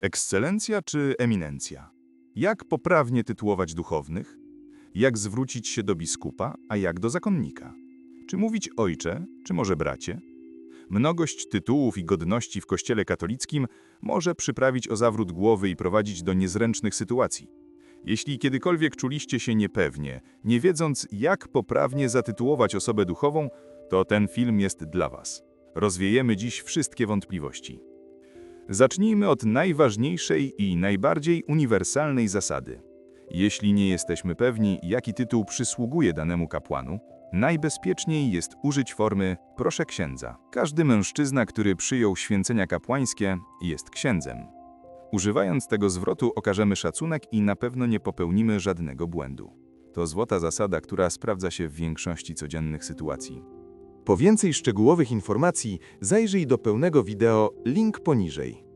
Ekscelencja czy eminencja? Jak poprawnie tytułować duchownych? Jak zwrócić się do biskupa, a jak do zakonnika? Czy mówić ojcze, czy może bracie? Mnogość tytułów i godności w kościele katolickim może przyprawić o zawrót głowy i prowadzić do niezręcznych sytuacji. Jeśli kiedykolwiek czuliście się niepewnie, nie wiedząc jak poprawnie zatytułować osobę duchową, to ten film jest dla Was. Rozwiejemy dziś wszystkie wątpliwości. Zacznijmy od najważniejszej i najbardziej uniwersalnej zasady. Jeśli nie jesteśmy pewni, jaki tytuł przysługuje danemu kapłanu, najbezpieczniej jest użyć formy proszę księdza. Każdy mężczyzna, który przyjął święcenia kapłańskie, jest księdzem. Używając tego zwrotu okażemy szacunek i na pewno nie popełnimy żadnego błędu. To złota zasada, która sprawdza się w większości codziennych sytuacji. Po więcej szczegółowych informacji zajrzyj do pełnego wideo link poniżej.